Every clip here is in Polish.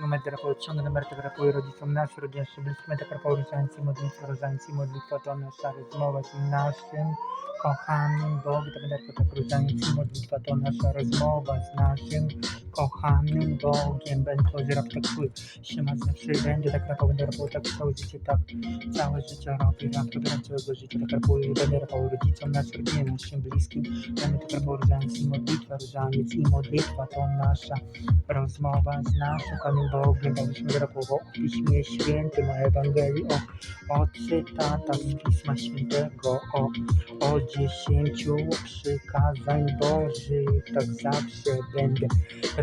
numer rapowy, ciągle numer tego rapuje rodzicom naszym, rodzinie bliskim, tak rapowy, różańcy, modlitwa, różańcy, modlitwa to nasza rozmowa z naszym kochanym Bogiem, tak tak różańcy, modlitwa to nasza rozmowa z naszym kochanym Bogiem, będę rap tak twój, siema zawsze będzie, tak rapowy, będę rapowy, tak całe życie, tak całe życie robi, rap to gra całego życia, tak rapuję, będę rapowy rodzicom naszym, rodzinie naszym bliskim, będę tak rapowy, różańcy, modlitwa, różaniec i modlitwa to nasza rozmowa z naszym Panem Bogiem, byśmy rapowo o Piśmie Świętym, o Ewangelii, o, o cytatach z Pisma Świętego, o, o dziesięciu przykazań Bożych, tak zawsze będę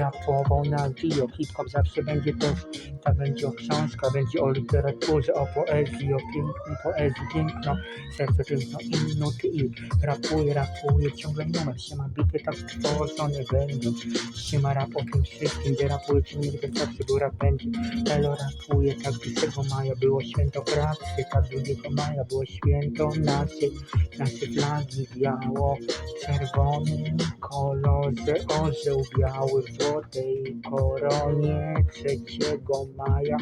rapował na wio, hip-hop zawsze będzie też, tak będzie o książkach, będzie o literaturze, o poezji, o pięknej poezji, piękno, serce piękno i nuty i rapuję, rapuję, ciągle numer. Się ma bity, tak stworzone będą, się ma rap o tym wszystkim, gdzie rapuje ciągle tak zawsze był rap będzie, Elo rapuje, tak 1 maja było święto pracy, tak 2 maja było święto naszej, nasze flagi biało, czerwonym kolorze, orzeł biały w złotej koronie, 3 maja,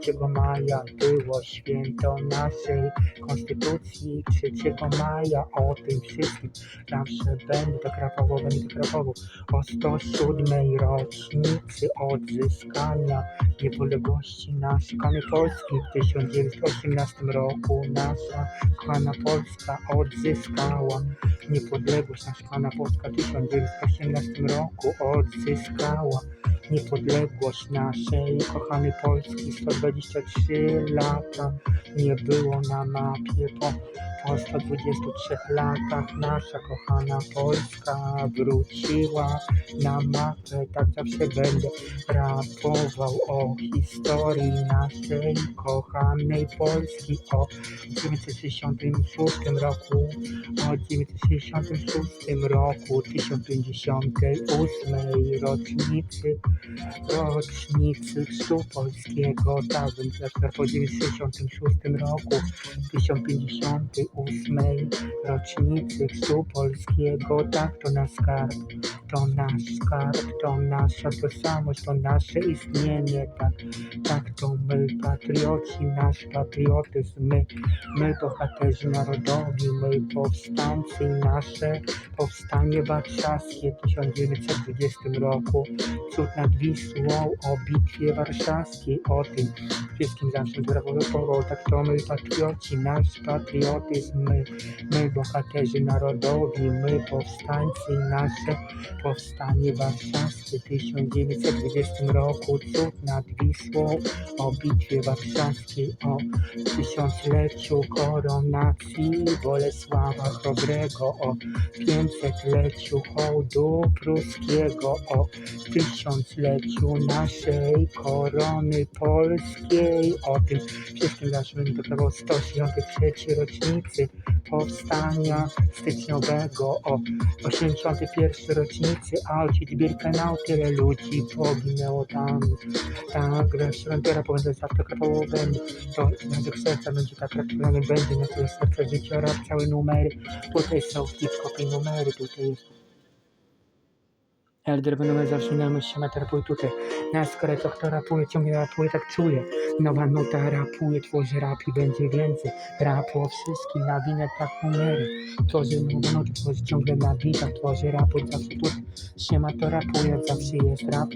3 maja było święto naszej konstytucji, 3 maja o tym wszystkim zawsze będę tak rapował, będę tak rapował o 107 rocznicy odzyskania niepodległości naszej kochany Polski. W 1918 roku nasza kochana Polska odzyskała niepodległość, nasza kochana Polska w 1918 roku odzyskała niepodległość naszej kochanej Polski. 123 lata nie było na mapie po, po 123 latach nasza kochana Polska wróciła na mapę. Tak zawsze będę rapował o historii naszej kochanej Polski. O 1966 roku o 1966 roku 1058 rocznicy rocznicy chrztu polskiego tak więc przykład po 1966 roku 1058 rocznicy chrztu polskiego tak to nasz skarb to nasz skarb, to nasza tożsamość, to nasze istnienie, tak, tak to my patrioci, nasz patriotyzm, my, my bohaterzy narodowi, my powstańcy, nasze powstanie warszawskie w 1920 roku, cud nad Wisłą, o bitwie warszawskiej, o tym wszystkim zawsze brawował, tak to my patrioci, nasz patriotyzm, my, my bohaterzy narodowi, my powstańcy, nasze powstanie warszawskie w 1920 roku, cud nad Wisłą, o bitwie warszawskiej, o tysiącleciu koronacji. Bolesława Chrobrego, o 500-leciu hołdu pruskiego, o tysiącleciu naszej korony polskiej, o tym wszystkim zaczniemy doprawo 183 rocznicy powstania styczniowego, o 81 rocznicy Auschwitz, Birkenau, tyle ludzi poginęło tam. Tak, restauratora powinien zawsze to język serca będzie tak rapowany, będzie na tyle serce życia, rap, całe numery, tutaj są hip-hopy numery, tutaj jest Elder będą zaczynamy się na terapii tutaj. Na skoro to kto rapuje, ciągle rapuje, tak czuję. Nowa nuta rapuje, tworzy rap i będzie więcej. Rapu o wszystkim, na winę tak numery. Tworzy nową nutę, tworzy ciągle na bitach, tworzy rapu zawsze tu. Siema to rapuje, zawsze jest rap.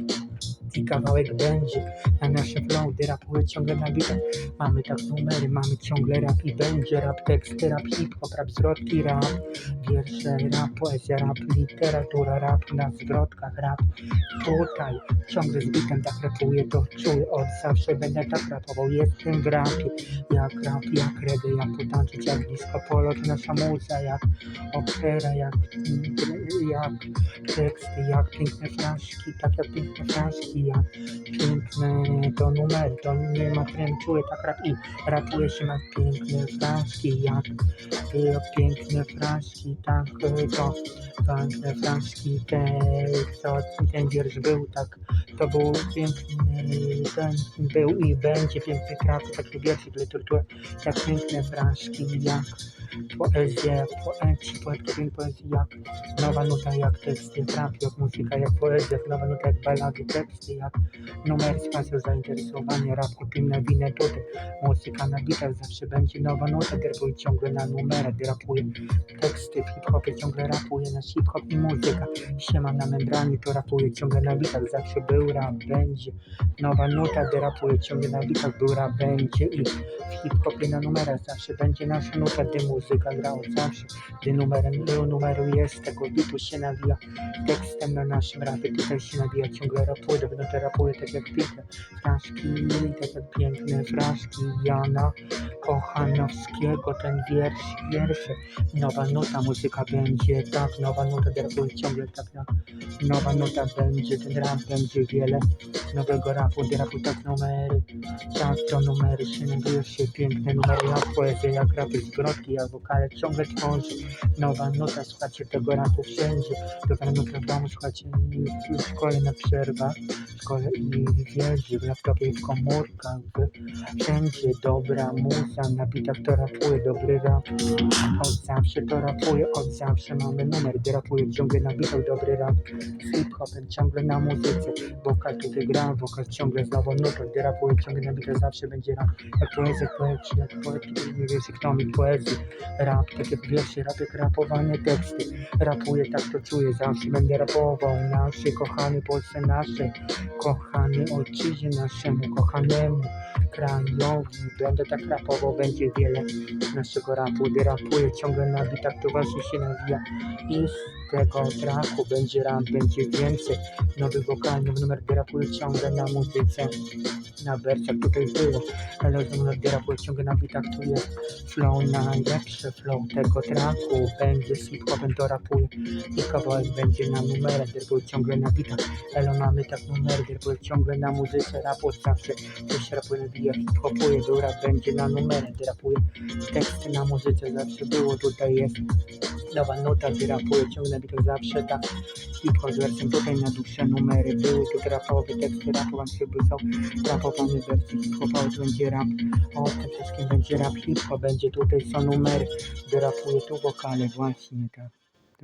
Kawałek będzie na nasze flowy, rapuje ciągle na bitach. Mamy tak numery, mamy ciągle rap i będzie rap, teksty, rap, hip-hop, rap, zwrotki, rap. Wiersze, rap, poezja, rap, literatura, rap na zwrotkach, rap. Tutaj ciągle z bitem tak rapuję, to czuję, od zawsze będę tak rapował, jestem w rapie. Jak rap, jak reggae, jak potańczyć, jak disco polo, to nasza muza, jak opera, jak, jak teksty, jak piękne fraszki, tak jak piękne fraszki, jak piękne to numer, to nie ma trem, czuję tak rap i rapuje się ma piękne fraszki, jak y, piękne fraszki, tak to piękne fraszki, te, co ten wiersz był, tak, to był piękny, ten był i będzie piękny krab, taki wierszyk literatura, jak piękne fraszki, jak poezja, poeci, poetka, poezja, jak nowa nuta, jak teksty, rap, jak muzyka, jak poezja, nowa nuta, jak balady, teksty, jak numer, spacjal, zainteresowanie, rap, kupimy winę, tutaj, muzyka na bitach, zawsze będzie nowa nuta, derbuj ciągle na numerach, rapuje teksty, w hip-hopie ciągle rapuje nasz hip-hop i muzyka, siema na membranie, to rapuje ciągle na bitach, zawsze był rap, będzie. Nowa nuta, derapuje ciągle na bitach, był rap, będzie. I w hip-hopie na numerach zawsze będzie nasza nuta, gdy muzyka gra zawsze, gdy numerem był numeru jest, tego bitu się nawija. Tekstem na naszym rapie, tutaj się nawija, ciągle rapuje, będę to rapuje tak jak piękne fraszki, tak jak piękne fraszki Jana Kochanowskiego, ten wiersz, wiersze, nowa nuta, muzyka będzie tak, nowa nuta, rapuje ciągle tak, jak nowa nuta będzie, ten rap będzie wiele nowego rapu, rapu tak numery, tak to numery nawiją się piękne numery, jak poezja, jak rapy, zwrotki, jak wokale, ciągle tworzy. Nowa nuta, słuchacie tego rapu wszędzie, dobra nuta w domu, słuchacie w, w szkole na przerwach, w szkole i wieży, w laptopie, w komórkach, wszędzie dobra muza, na bitach to rapuje, dobry rap, od zawsze to rapuje, od zawsze mamy numer, gdy rapuje ciągle na bitach, dobry rap, hip-hopem, ciągle na muzyce, wokal tutaj gra, wokal ciągle znowu nutą, gdy rapuje ciągle na bitach, zawsze będzie rap, jak poezja, poeci, jak poetki, nie wierzy, kto mi poezji, rap, tak jak wiersze, rap jak rapowanie teksty, rapuję, tak to czuję, zawsze będę rapował, naszej kochanej Polsce, naszej kochanej ojczyźnie, naszemu kochanemu krajowi, będę tak rapował, będzie wiele naszego rapu, gdy rapuję ciągle na bitach, to właśnie się nawija. I tego traku będzie rap, będzie więcej. Nowy numer, gdy rapuję ciągle na muzyce, na wersjach tutaj było, ale numer, gdy rapuję ciągle na bitach, tu jest flow, najlepszy flow tego traku, będzie hip-hopem to rapuje i kawałek będzie na numerach, gdy rapuję ciągle na bitach, Elo mamy tak numer, gdy rapuję ciągle na muzyce, rap od zawsze, coś rapuje, nabija, hip-hopuje, do rap będzie na numerach, gdy rapuję teksty na muzyce, zawsze było, tutaj jest nowa nuta, gdy rapuję ciągle na bitach, zawsze tak, hip-hop wersją, tutaj na dłuższe numery, były tu rapowe teksty, rapowane chyba są rapowane wersje hip-hopowe, będzie rap, o tym wszystkim będzie rap, hip-hop, będzie tutaj są numery, gdy rapuję tu wokale, właśnie tak.